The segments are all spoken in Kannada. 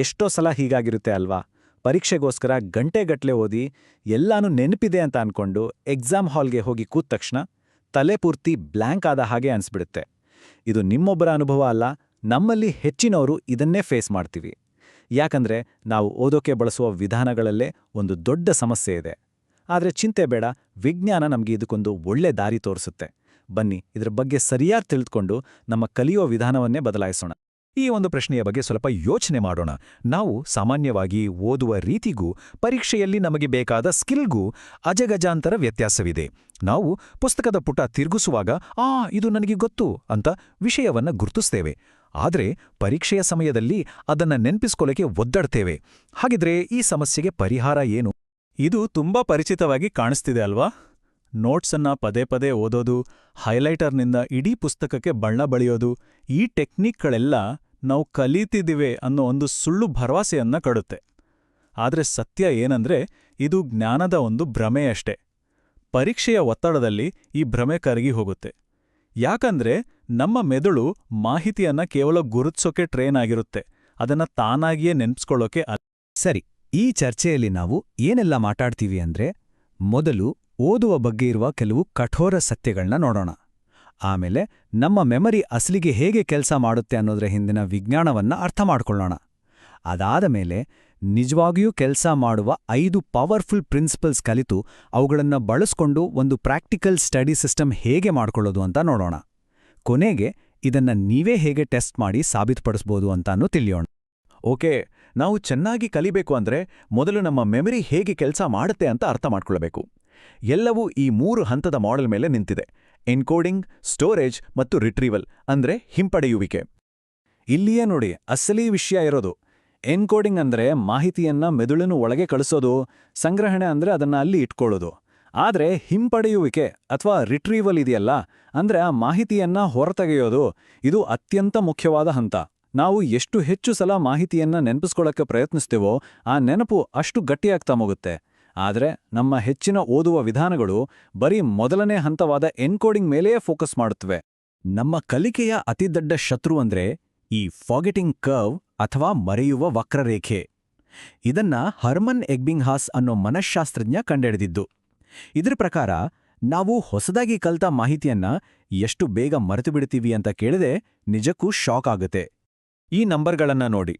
ಎಷ್ಟೋ ಸಲ ಹೀಗಾಗಿರುತ್ತೆ ಅಲ್ವಾ? ಪರೀಕ್ಷೆಗೋಸ್ಕರ ಗಂಟೆಗಟ್ಲೆ ಓದಿ ಎಲ್ಲಾನು ನೆನಪಿದೆ ಅಂತ ಅನ್ಕೊಂಡು ಎಕ್ಸಾಮ್ ಹಾಲ್ಗೆ ಹೋಗಿ ಕೂತ ತಕ್ಷಣ ತಲೆ ಪೂರ್ತಿ ಬ್ಲ್ಯಾಂಕ್ ಆದ ಹಾಗೆ ಅನ್ಸ್ಬಿಡುತ್ತೆ. ಇದು ನಿಮ್ಮೊಬ್ಬರ ಅನುಭವ ಅಲ್ಲ, ನಮ್ಮಲ್ಲಿ ಹೆಚ್ಚಿನವರು ಇದನ್ನೇ ಫೇಸ್ ಮಾಡ್ತೀವಿ. ಯಾಕಂದ್ರೆ ನಾವು ಓದೋಕೆ ಬಳಸುವ ವಿಧಾನಗಳಲ್ಲೇ ಒಂದು ದೊಡ್ಡ ಸಮಸ್ಯೆ ಇದೆ. ಆದರೆ ಚಿಂತೆ ಬೇಡ, ವಿಜ್ಞಾನ ನಮಗೆ ಇದಕ್ಕೊಂದು ಒಳ್ಳೆ ದಾರಿ ತೋರಿಸುತ್ತೆ. ಬನ್ನಿ, ಇದರ ಬಗ್ಗೆ ಸರಿಯಾಗಿ ತಿಳಿದುಕೊಂಡು ನಮ್ಮ ಕಲಿಯೋ ವಿಧಾನವನ್ನೇ ಬದಲಾಯಿಸೋಣ. ಈ ಒಂದು ಪ್ರಶ್ನೆಯ ಬಗ್ಗೆ ಸ್ವಲ್ಪ ಯೋಚನೆ ಮಾಡೋಣ. ನಾವು ಸಾಮಾನ್ಯವಾಗಿ ಓದುವ ರೀತಿಗೂ, ಪರೀಕ್ಷೆಯಲ್ಲಿ ನಮಗೆ ಬೇಕಾದ ಸ್ಕಿಲ್ಗೂ ಅಜಗಜಾಂತರ ವ್ಯತ್ಯಾಸವಿದೆ. ನಾವು ಪುಸ್ತಕದ ಪುಟ ತಿರುಗಿಸುವಾಗ, ಆ, ಇದು ನನಗೆ ಗೊತ್ತು ಅಂತ ವಿಷಯವನ್ನ ಗುರುತಿಸ್ತೇವೆ. ಆದರೆ ಪರೀಕ್ಷೆಯ ಸಮಯದಲ್ಲಿ ಅದನ್ನ ನೆನ್ಪಿಸ್ಕೊಳ್ಳೋಕೆ ಒದ್ದಾಡ್ತೇವೆ. ಹಾಗಿದ್ರೆ ಈ ಸಮಸ್ಯೆಗೆ ಪರಿಹಾರ ಏನು? ಇದು ತುಂಬಾ ಪರಿಚಿತವಾಗಿ ಕಾಣಿಸ್ತಿದೆ ಅಲ್ವಾ? ನೋಟ್ಸನ್ನ ಪದೇ ಪದೇ ಓದೋದು, ಹೈಲೈಟರ್ನಿಂದ ಇಡೀ ಪುಸ್ತಕಕ್ಕೆ ಬಣ್ಣ ಬಳಿಯೋದು, ಈ ಟೆಕ್ನಿಕ್ಗಳೆಲ್ಲ ನಾವು ಕಲೀತಿದ್ದೀವಿ ಅನ್ನೋ ಒಂದು ಸುಳ್ಳು ಭರವಸೆಯನ್ನ ಕಡುತ್ತೆ. ಆದರೆ ಸತ್ಯ ಏನಂದ್ರೆ ಇದು ಜ್ಞಾನದ ಒಂದು ಭ್ರಮೆಯಷ್ಟೇ. ಪರೀಕ್ಷೆಯ ಒತ್ತಡದಲ್ಲಿ ಈ ಭ್ರಮೆ ಕರಗಿ ಹೋಗುತ್ತೆ. ಯಾಕಂದ್ರೆ ನಮ್ಮ ಮೆದುಳು ಮಾಹಿತಿಯನ್ನ ಕೇವಲ ಗುರುತಿಸೋಕೆ ಟ್ರೈನ್ ಆಗಿರುತ್ತೆ. ಅದನ್ನ ತಾನಾಗಿಯೇ ನೆನ್ಪಿಸ್ಕೊಳ್ಳೋಕೆ ಅಲ್ಲ. ಸರಿ, ಈ ಚರ್ಚೆಯಲ್ಲಿ ನಾವು ಏನೆಲ್ಲ ಮಾತಾಡ್ತೀವಿ ಅಂದ್ರೆ, ಮೊದಲು ಓದುವ ಬಗ್ಗೆ ಇರುವ ಕೆಲವು ಕಠೋರ ಸತ್ಯಗಳನ್ನ ನೋಡೋಣ. ಆಮೇಲೆ ನಮ್ಮ ಮೆಮರಿ ಅಸಲಿಗೆ ಹೇಗೆ ಕೆಲಸ ಮಾಡುತ್ತೆ ಅನ್ನೋದ್ರ ಹಿಂದಿನ ವಿಜ್ಞಾನವನ್ನ ಅರ್ಥ ಮಾಡಿಕೊಳ್ಳೋಣ. ಅದಾದ ಮೇಲೆ ನಿಜವಾಗಿಯೂ ಕೆಲಸ ಮಾಡುವ ಐದು ಪವರ್ಫುಲ್ ಪ್ರಿನ್ಸಿಪಲ್ಸ್ ಕಲಿತು ಅವುಗಳನ್ನು ಬಳಸ್ಕೊಂಡು ಒಂದು ಪ್ರಾಕ್ಟಿಕಲ್ ಸ್ಟಡಿ ಸಿಸ್ಟಮ್ ಹೇಗೆ ಮಾಡಿಕೊಳ್ಳೋದು ಅಂತ ನೋಡೋಣ. ಕೊನೆಗೆ ಇದನ್ನ ನೀವೇ ಹೇಗೆ ಟೆಸ್ಟ್ ಮಾಡಿ ಸಾಬೀತುಪಡಿಸ್ಬೋದು ಅಂತಾನೂ ತಿಳಿಯೋಣ. ಓಕೆ, ನಾವು ಚೆನ್ನಾಗಿ ಕಲಿಬೇಕು ಅಂದ್ರೆ ಮೊದಲು ನಮ್ಮ ಮೆಮರಿ ಹೇಗೆ ಕೆಲಸ ಮಾಡುತ್ತೆ ಅಂತ ಅರ್ಥ ಮಾಡ್ಕೊಳ್ಬೇಕು. ಎಲ್ಲವೂ ಈ ಮೂರು ಹಂತದ ಮಾಡೆಲ್ ಮೇಲೆ ನಿಂತಿದೆ. ಎನ್ಕೋಡಿಂಗ್, ಸ್ಟೋರೇಜ್ ಮತ್ತು ರಿಟ್ರೀವಲ್, ಅಂದ್ರೆ ಹಿಂಪಡೆಯುವಿಕೆ. ಇಲ್ಲಿಯೇ ನೋಡಿ ಅಸಲಿ ವಿಷಯ ಇರೋದು. ಎನ್ಕೋಡಿಂಗ್ ಅಂದ್ರೆ ಮಾಹಿತಿಯನ್ನ ಮೆದುಳಿನ ಒಳಗೆ ಕಳಿಸೋದು, ಸಂಗ್ರಹಣೆ ಅಂದ್ರೆ ಅದನ್ನ ಅಲ್ಲಿ ಇಟ್ಕೊಳ್ಳೋದು. ಆದ್ರೆ ಹಿಂಪಡೆಯುವಿಕೆ ಅಥವಾ ರಿಟ್ರೀವಲ್ ಇದೆಯಲ್ಲ, ಅಂದ್ರೆ ಆ ಮಾಹಿತಿಯನ್ನ ಹೊರತೆಗೆಯೋದು, ಇದು ಅತ್ಯಂತ ಮುಖ್ಯವಾದ ಹಂತ. ನಾವು ಎಷ್ಟು ಹೆಚ್ಚು ಸಲ ಮಾಹಿತಿಯನ್ನ ನೆನಪಿಸ್ಕೊಳ್ಳೋಕೆ ಪ್ರಯತ್ನಿಸ್ತೇವೋ, ಆ ನೆನಪು ಅಷ್ಟು ಗಟ್ಟಿಯಾಗ್ತಾ ಹೋಗುತ್ತೆ. ಆದ್ರೆ ನಮ್ಮ ಹೆಚ್ಚಿನ ಓದುವ ವಿಧಾನಗಳು ಬರೀ ಮೊದಲನೇ ಹಂತವಾದ ಎನ್ಕೋಡಿಂಗ್ ಮೇಲೆಯೇ ಫೋಕಸ್ ಮಾಡುತ್ತವೆ. ನಮ್ಮ ಕಲಿಕೆಯ ಅತಿದೊಡ್ಡ ಶತ್ರು ಅಂದ್ರೆ ಈ ಫಾಗೆಟಿಂಗ್ ಕರ್ವ್ ಅಥವಾ ಮರೆಯುವ ವಕ್ರರೇಖೆ. ಇದನ್ನ ಹರ್ಮನ್ ಎಗ್ಬಿಂಗ್ಹಾಸ್ ಅನ್ನೋ ಮನಃಶಾಸ್ತ್ರಜ್ಞ ಕಂಡೆಡಿದಿದ್ದು ಇದರ ಪ್ರಕಾರ ನಾವು ಹೊಸದಾಗಿ ಕಲ್ತ ಮಾಹಿತಿಯನ್ನ ಎಷ್ಟು ಬೇಗ ಮರೆತು ಬಿಡ್ತೀವಿ ಅಂತ ಕೇಳಿದೆ ನಿಜಕ್ಕೂ ಶಾಕ್ ಆಗುತ್ತೆ. ಈ ನಂಬರ್ಗಳನ್ನ ನೋಡಿ.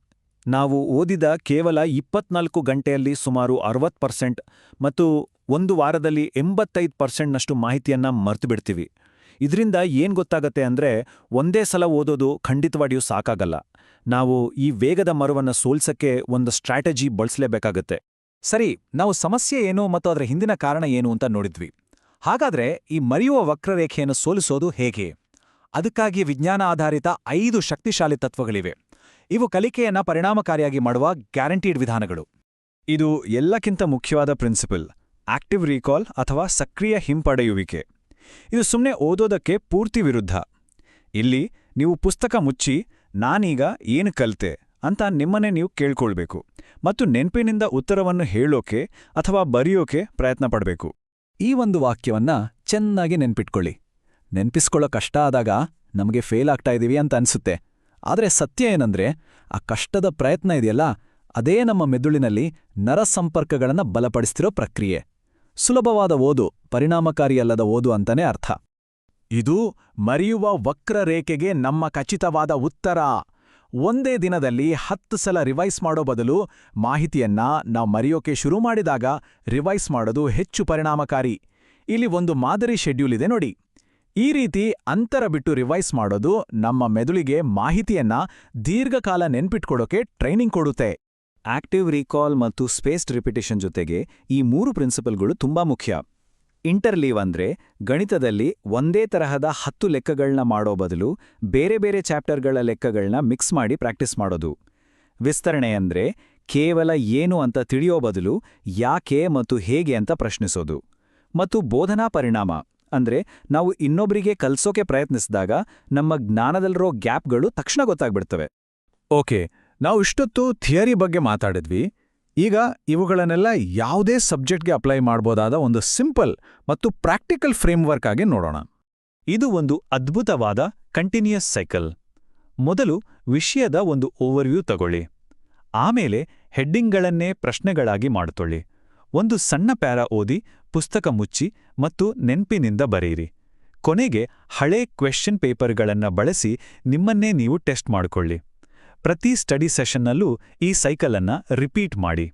ನಾವು ಓದಿದ ಕೇವಲ ಇಪ್ಪತ್ನಾಲ್ಕು ಗಂಟೆಯಲ್ಲಿ ಸುಮಾರು ಅರವತ್ತು ಪರ್ಸೆಂಟ್ ಮತ್ತು ಒಂದು ವಾರದಲ್ಲಿ ಎಂಬತ್ತೈದು ಪರ್ಸೆಂಟ್ನಷ್ಟು ಮಾಹಿತಿಯನ್ನ ಮರೆತುಬಿಡ್ತೀವಿ. ಇದರಿಂದ ಏನ್ ಗೊತ್ತಾಗತ್ತೆ ಅಂದ್ರೆ ಒಂದೇ ಸಲ ಓದೋದು ಖಂಡಿತವಾಗಿಯೂ ಸಾಕಾಗಲ್ಲ. ನಾವು ಈ ವೇಗದ ಮರವನ್ನು ಸೋಲ್ಸಕ್ಕೆ ಒಂದು ಸ್ಟ್ರಾಟಜಿ ಬಳಸಲೇಬೇಕಾಗತ್ತೆ. ಸರಿ, ನಾವು ಸಮಸ್ಯೆ ಏನು ಮತ್ತು ಅದರ ಹಿಂದಿನ ಕಾರಣ ಏನು ಅಂತ ನೋಡಿದ್ವಿ. ಹಾಗಾದ್ರೆ ಈ ಮರೆಯುವ ವಕ್ರರೇಖೆಯನ್ನು ಸೋಲಿಸೋದು ಹೇಗೆ? ಅದಕ್ಕಾಗಿ ವಿಜ್ಞಾನ ಆಧಾರಿತ ಐದು ಶಕ್ತಿಶಾಲಿ ತತ್ವಗಳಿವೆ. ಇವು ಕಲಿಕೆಯನ್ನ ಪರಿಣಾಮಕಾರಿಯಾಗಿ ಮಾಡುವ ಗ್ಯಾರಂಟೀಡ್ ವಿಧಾನಗಳು. ಇದು ಎಲ್ಲಕ್ಕಿಂತ ಮುಖ್ಯವಾದ ಪ್ರಿನ್ಸಿಪಲ್, ಆಕ್ಟಿವ್ ರೀಕಾಲ್ ಅಥವಾ ಸಕ್ರಿಯ ಹಿಂಪಡೆಯುವಿಕೆ. ಇದು ಸುಮ್ಮನೆ ಓದೋದಕ್ಕೆ ಪೂರ್ತಿ ವಿರುದ್ಧ. ಇಲ್ಲಿ ನೀವು ಪುಸ್ತಕ ಮುಚ್ಚಿ, ನಾನೀಗ ಏನು ಕಲಿತೆ ಅಂತ ನಿಮ್ಮನ್ನೇ ನೀವು ಕೇಳ್ಕೊಳ್ಬೇಕು ಮತ್ತು ನೆನ್ಪಿನಿಂದ ಉತ್ತರವನ್ನು ಹೇಳೋಕೆ ಅಥವಾ ಬರೆಯೋಕೆ ಪ್ರಯತ್ನ ಪಡಬೇಕು. ಈ ಒಂದು ವಾಕ್ಯವನ್ನ ಚೆನ್ನಾಗಿ ನೆನ್ಪಿಟ್ಕೊಳ್ಳಿ. ನೆನ್ಪಿಸ್ಕೊಳ್ಳೋ ಕಷ್ಟ ಆದಾಗ ನಮಗೆ ಫೇಲ್ ಆಗ್ತಾ ಇದೀವಿ ಅಂತ ಅನ್ಸುತ್ತೆ. ಆದ್ರೆ ಸತ್ಯ ಏನಂದ್ರೆ, ಆ ಕಷ್ಟದ ಪ್ರಯತ್ನ ಇದೆಯಲ್ಲ, ಅದೇ ನಮ್ಮ ಮೆದುಳಿನಲ್ಲಿ ನರಸಂಪರ್ಕಗಳನ್ನ ಬಲಪಡಿಸ್ತಿರೋ ಪ್ರಕ್ರಿಯೆ. ಸುಲಭವಾದ ಓದು, ಪರಿಣಾಮಕಾರಿಯಲ್ಲದ ಓದು ಅಂತಾನೆ ಅರ್ಥ. ಇದು ಮರೆಯುವ ವಕ್ರರೇಖೆಗೆ ನಮ್ಮ ಖಚಿತವಾದ ಉತ್ತರ. ಒಂದೇ ದಿನದಲ್ಲಿ ಹತ್ತು ಸಲ ರಿವೈಸ್ ಮಾಡೋ ಬದಲು ಮಾಹಿತಿಯನ್ನ ನಾವು ಮರೆಯೋಕೆ ಶುರು ಮಾಡಿದಾಗ ರಿವೈಸ್ ಮಾಡೋದು ಹೆಚ್ಚು ಪರಿಣಾಮಕಾರಿ. ಇಲ್ಲಿ ಒಂದು ಮಾದರಿ ಶೆಡ್ಯೂಲ್ ಇದೆ ನೋಡಿ. ಈ ರೀತಿ ಅಂತರ ಬಿಟ್ಟು ರಿವೈಸ್ ಮಾಡೋದು ನಮ್ಮ ಮೆದುಳಿಗೆ ಮಾಹಿತಿಯನ್ನ ದೀರ್ಘಕಾಲ ನೆನ್ಪಿಟ್ಕೊಡೋಕೆ ಟ್ರೈನಿಂಗ್ ಕೊಡುತ್ತೆ. ಆಕ್ಟಿವ್ ರೀಕಾಲ್ ಮತ್ತು ಸ್ಪೇಸ್ಡ್ ರಿಪಿಟೇಷನ್ ಜೊತೆಗೆ ಈ ಮೂರು ಪ್ರಿನ್ಸಿಪಲ್ಗಳು ತುಂಬಾ ಮುಖ್ಯ. ಇಂಟರ್ಲೀವ್ ಅಂದ್ರೆ ಗಣಿತದಲ್ಲಿ ಒಂದೇ ತರಹದ ಹತ್ತು ಲೆಕ್ಕಗಳನ್ನ ಮಾಡೋ ಬದಲು ಬೇರೆ ಬೇರೆ ಚಾಪ್ಟರ್ಗಳ ಲೆಕ್ಕಗಳನ್ನ ಮಿಕ್ಸ್ ಮಾಡಿ ಪ್ರಾಕ್ಟೀಸ್ ಮಾಡೋದು. ವಿಸ್ತರಣೆ ಅಂದ್ರೆ ಕೇವಲ ಏನು ಅಂತ ತಿಳಿಯೋ ಬದಲು ಯಾಕೆ ಮತ್ತು ಹೇಗೆ ಅಂತ ಪ್ರಶ್ನಿಸೋದು. ಮತ್ತು ಬೋಧನಾ ಪರಿಣಾಮ. ಅಂದ್ರೆ ನಾವು ಇನ್ನೊಬ್ರಿಗೆ ಕಲ್ಸೋಕೆ ಪ್ರಯತ್ನಿಸಿದಾಗ ನಮ್ಮ ಜ್ಞಾನದಲ್ಲಿರೋ ಗ್ಯಾಪ್ಗಳು ತಕ್ಷಣ ಗೊತ್ತಾಗ್ಬಿಡ್ತವೆ. ಓಕೆ, ನಾವು ಇಷ್ಟೊತ್ತು ಥಿಯರಿ ಬಗ್ಗೆ ಮಾತಾಡಿದ್ವಿ. ಈಗ ಇವುಗಳನ್ನೆಲ್ಲ ಯಾವುದೇ ಸಬ್ಜೆಕ್ಟ್ಗೆ ಅಪ್ಲೈ ಮಾಡ್ಬೋದಾದ ಒಂದು ಸಿಂಪಲ್ ಮತ್ತು ಪ್ರಾಕ್ಟಿಕಲ್ ಫ್ರೇಮ್ವರ್ಕ್ ಆಗಿ ನೋಡೋಣ. ಇದು ಒಂದು ಅದ್ಭುತವಾದ ಕಂಟಿನ್ಯೂಯಸ್ ಸೈಕಲ್. ಮೊದಲು ವಿಷಯದ ಒಂದು ಓವರ್ವ್ಯೂ ತಗೊಳ್ಳಿ. ಆಮೇಲೆ ಹೆಡ್ಡಿಂಗ್ಗಳನ್ನೇ ಪ್ರಶ್ನೆಗಳಾಗಿ ಮಾಡ್ಕೊಳ್ಳಿ ಒಂದು ಸಣ್ಣ ಪ್ಯಾರ ಓದಿ, ಪುಸ್ತಕ ಮುಚ್ಚಿ ಮತ್ತು ನೆನ್ಪಿನಿಂದ ಬರೆಯಿರಿ. ಕೊನೆಗೆ ಹಳೆ ಕ್ವೆಶ್ಚನ್ ಪೇಪರ್ಗಳನ್ನು ಬಳಸಿ ನಿಮ್ಮನ್ನೇ ನೀವು ಟೆಸ್ಟ್ ಮಾಡಿಕೊಳ್ಳಿ. ಪ್ರತಿ ಸ್ಟಡಿ ಸೆಷನ್ನಲ್ಲೂ ಈ ಸೈಕಲನ್ನು ರಿಪೀಟ್ ಮಾಡಿ.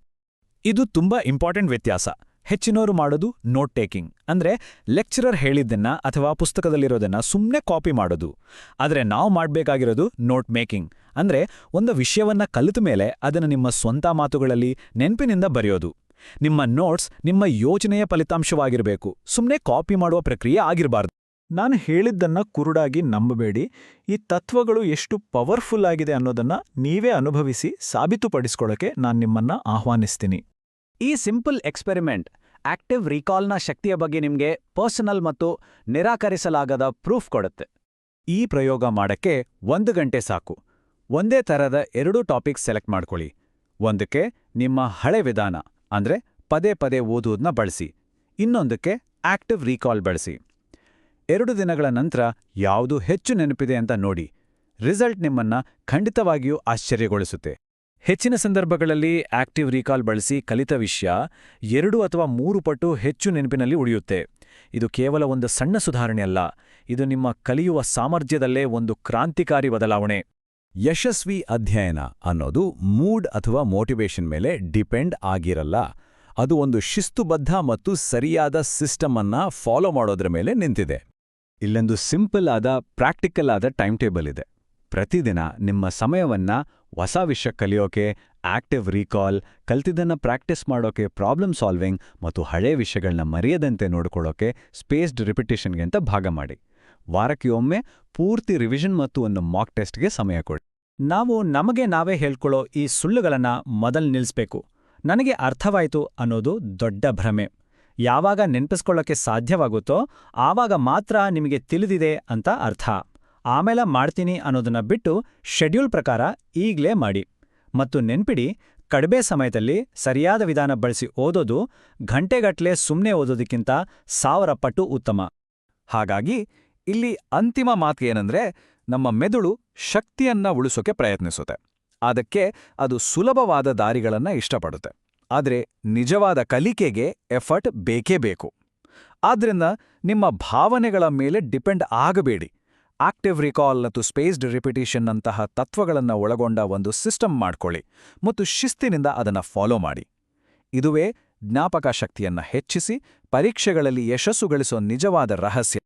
ಇದು ತುಂಬಾ ಇಂಪಾರ್ಟೆಂಟ್ ವ್ಯತ್ಯಾಸ. ಹೆಚ್ಚಿನವರು ಮಾಡೋದು ನೋಟ್ ಟೇಕಿಂಗ್. ಅಂದ್ರೆ ಲೆಕ್ಚರರ್ ಹೇಳಿದ್ದನ್ನ ಅಥವಾ ಪುಸ್ತಕದಲ್ಲಿರೋದನ್ನ ಸುಮ್ಮನೆ ಕಾಪಿ ಮಾಡೋದು. ಆದರೆ ನಾವು ಮಾಡಬೇಕಾಗಿರೋದು ನೋಟ್ ಮೇಕಿಂಗ್. ಅಂದ್ರೆ ಒಂದು ವಿಷಯವನ್ನ ಕಲಿತ ಮೇಲೆ ಅದನ್ನು ನಿಮ್ಮ ಸ್ವಂತ ಮಾತುಗಳಲ್ಲಿ ನೆನಪಿನಿಂದ ಬರೆಯೋದು. ನಿಮ್ಮ ನೋಟ್ಸ್ ನಿಮ್ಮ ಯೋಜನೆಯ ಫಲಿತಾಂಶವಾಗಿರಬೇಕು. ಸುಮ್ಮನೆ ಕಾಪಿ ಮಾಡುವ ಪ್ರಕ್ರಿಯೆ ಆಗಿರಬಾರ್ದು. ನಾನು ಹೇಳಿದ್ದನ್ನ ಕುರುಡಾಗಿ ನಂಬಬೇಡಿ. ಈ ತತ್ವಗಳು ಎಷ್ಟು ಪವರ್ಫುಲ್ ಆಗಿದೆ ಅನ್ನೋದನ್ನ ನೀವೇ ಅನುಭವಿಸಿ ಸಾಬೀತುಪಡಿಸ್ಕೊಳ್ಳೋಕೆ ನಾನು ನಿಮ್ಮನ್ನ ಆಹ್ವಾನಿಸ್ತೀನಿ. ಈ ಸಿಂಪಲ್ ಎಕ್ಸ್ಪೆರಿಮೆಂಟ್ ಆಕ್ಟಿವ್ ರೀಕಾಲ್ನ ಶಕ್ತಿಯ ಬಗ್ಗೆ ನಿಮಗೆ ಪರ್ಸನಲ್ ಮತ್ತು ನಿರಾಕರಿಸಲಾಗದ ಪ್ರೂಫ್ ಕೊಡುತ್ತೆ. ಈ ಪ್ರಯೋಗ ಮಾಡಕ್ಕೆ ಒಂದು ಗಂಟೆ ಸಾಕು. ಒಂದೇ ಥರದ ಎರಡು ಟಾಪಿಕ್ಸ್ ಸೆಲೆಕ್ಟ್ ಮಾಡ್ಕೊಳ್ಳಿ. ಒಂದಕ್ಕೆ ನಿಮ್ಮ ಹಳೆ ವಿಧಾನ. ಅಂದ್ರೆ ಪದೇ ಪದೇ ಓದುವುದನ್ನ ಬಳಸಿ. ಇನ್ನೊಂದಕ್ಕೆ ಆಕ್ಟಿವ್ ರೀಕಾಲ್ ಬಳಸಿ. ಎರಡು ದಿನಗಳ ನಂತರ ಯಾವುದು ಹೆಚ್ಚು ನೆನಪಿದೆ ಅಂತ ನೋಡಿ. ರಿಸಲ್ಟ್ ನಿಮ್ಮನ್ನ ಖಂಡಿತವಾಗಿಯೂ ಆಶ್ಚರ್ಯಗೊಳಿಸುತ್ತೆ. ಹೆಚ್ಚಿನ ಸಂದರ್ಭಗಳಲ್ಲಿ ಆಕ್ಟಿವ್ ರೀಕಾಲ್ ಬಳಸಿ ಕಲಿತ ವಿಷಯ ಎರಡು ಅಥವಾ ಮೂರು ಪಟ್ಟು ಹೆಚ್ಚು ನೆನಪಿನಲ್ಲಿ ಉಳಿಯುತ್ತೆ. ಇದು ಕೇವಲ ಒಂದು ಸಣ್ಣ ಸುಧಾರಣೆಯಲ್ಲ. ಇದು ನಿಮ್ಮ ಕಲಿಯುವ ಸಾಮರ್ಥ್ಯದಲ್ಲೇ ಒಂದು ಕ್ರಾಂತಿಕಾರಿ ಬದಲಾವಣೆ. ಯಶಸ್ವಿ ಅಧ್ಯಯನ ಅನ್ನೋದು ಮೂಡ್ ಅಥವಾ ಮೋಟಿವೇಶನ್ ಮೇಲೆ ಡಿಪೆಂಡ್ ಆಗಿರಲ್ಲ. ಅದು ಒಂದು ಶಿಸ್ತುಬದ್ಧ ಮತ್ತು ಸರಿಯಾದ ಸಿಸ್ಟಮ್ ಅನ್ನ ಫಾಲೋ ಮಾಡೋದ್ರ ಮೇಲೆ ನಿಂತಿದೆ. ಇಲ್ಲೊಂದು ಸಿಂಪಲ್ ಆದ, ಪ್ರಾಕ್ಟಿಕಲ್ ಆದ ಟೈಮ್ ಟೇಬಲ್ ಇದೆ. ಪ್ರತಿದಿನ ನಿಮ್ಮ ಸಮಯವನ್ನ ಹೊಸ ವಿಷಯ ಕಲಿಯೋಕೆ, ಆಕ್ಟಿವ್ ರೀಕಾಲ್, ಕಲ್ತಿದ್ದನ್ನು ಪ್ರಾಕ್ಟೀಸ್ ಮಾಡೋಕೆ ಪ್ರಾಬ್ಲಮ್ ಸಾಲ್ವಿಂಗ್ ಮತ್ತು ಹಳೆ ವಿಷಯಗಳನ್ನ ಮರೆಯದಂತೆ ನೋಡ್ಕೊಳ್ಳೋಕೆ ಸ್ಪೇಸ್ಡ್ ರಿಪಿಟೇಷನ್ಗೆ ಅಂತ ಭಾಗ ಮಾಡಿ. ವಾರಕ್ಕೆ ಒಮ್ಮೆ ಪೂರ್ತಿ ರಿವಿಷನ್ ಮತ್ತು ಒಂದು ಮಾಕ್ ಟೆಸ್ಟ್ಗೆ ಸಮಯ ಕೊಡಿ. ನಾವು ನಮಗೆ ನಾವೇ ಹೇಳ್ಕೊಳ್ಳೋ ಈ ಸುಳ್ಳುಗಳನ್ನು ಮೊದಲು ನಿಲ್ಲಿಸ್ಬೇಕು ನನಗೆ ಅರ್ಥವಾಯಿತು ಅನ್ನೋದು ದೊಡ್ಡ ಭ್ರಮೆ. ಯಾವಾಗ ನೆನಪಿಸ್ಕೊಳ್ಳೋಕ್ಕೆ ಸಾಧ್ಯವಾಗುತ್ತೋ ಆವಾಗ ಮಾತ್ರ ನಿಮಗೆ ತಿಳಿದಿದೆ ಅಂತ ಅರ್ಥ. ಆಮೇಲೆ ಮಾಡ್ತೀನಿ ಅನ್ನೋದನ್ನ ಬಿಟ್ಟು ಶೆಡ್ಯೂಲ್ ಪ್ರಕಾರ ಈಗಲೇ ಮಾಡಿ. ಮತ್ತು ನೆನ್ಪಿಡಿ, ಕಡಿಮೆ ಸಮಯದಲ್ಲಿ ಸರಿಯಾದ ವಿಧಾನ ಬಳಸಿ ಓದೋದು ಘಂಟೆಗಟ್ಲೆ ಸುಮ್ಮನೆ ಓದೋದಕ್ಕಿಂತ ಸಾವಿರ ಪಟ್ಟು ಉತ್ತಮ. ಹಾಗಾಗಿ ಇಲ್ಲಿ ಅಂತಿಮ ಮಾತು ಏನಂದ್ರೆ ನಮ್ಮ ಮೆದುಳು ಶಕ್ತಿಯನ್ನ ಉಳಿಸೋಕೆ ಪ್ರಯತ್ನಿಸುತ್ತೆ. ಅದಕ್ಕೆ ಅದು ಸುಲಭವಾದ ದಾರಿಗಳನ್ನ ಇಷ್ಟಪಡುತ್ತೆ. ಆದರೆ ನಿಜವಾದ ಕಲಿಕೆಗೆ ಎಫರ್ಟ್ ಬೇಕೇ ಬೇಕು. ಆದ್ರಿಂದ ನಿಮ್ಮ ಭಾವನೆಗಳ ಮೇಲೆ ಡಿಪೆಂಡ್ ಆಗಬೇಡಿ. ಆಕ್ಟಿವ್ ರಿಕಾಲ್ ಮತ್ತು ಸ್ಪೇಸ್ಡ್ ರಿಪಿಟೇಷನ್ ಅಂತಹ ತತ್ವಗಳನ್ನು ಒಳಗೊಂಡ ಒಂದು ಸಿಸ್ಟಮ್ ಮಾಡ್ಕೊಳ್ಳಿ ಮತ್ತು ಶಿಸ್ತಿನಿಂದ ಅದನ್ನು ಫಾಲೋ ಮಾಡಿ. ಇದುವೇ ಜ್ಞಾಪಕ ಶಕ್ತಿಯನ್ನ ಹೆಚ್ಚಿಸಿ, ಪರೀಕ್ಷೆಗಳಲ್ಲಿ ಯಶಸ್ಸು ಗಳಿಸೋ ನಿಜವಾದ ರಹಸ್ಯ.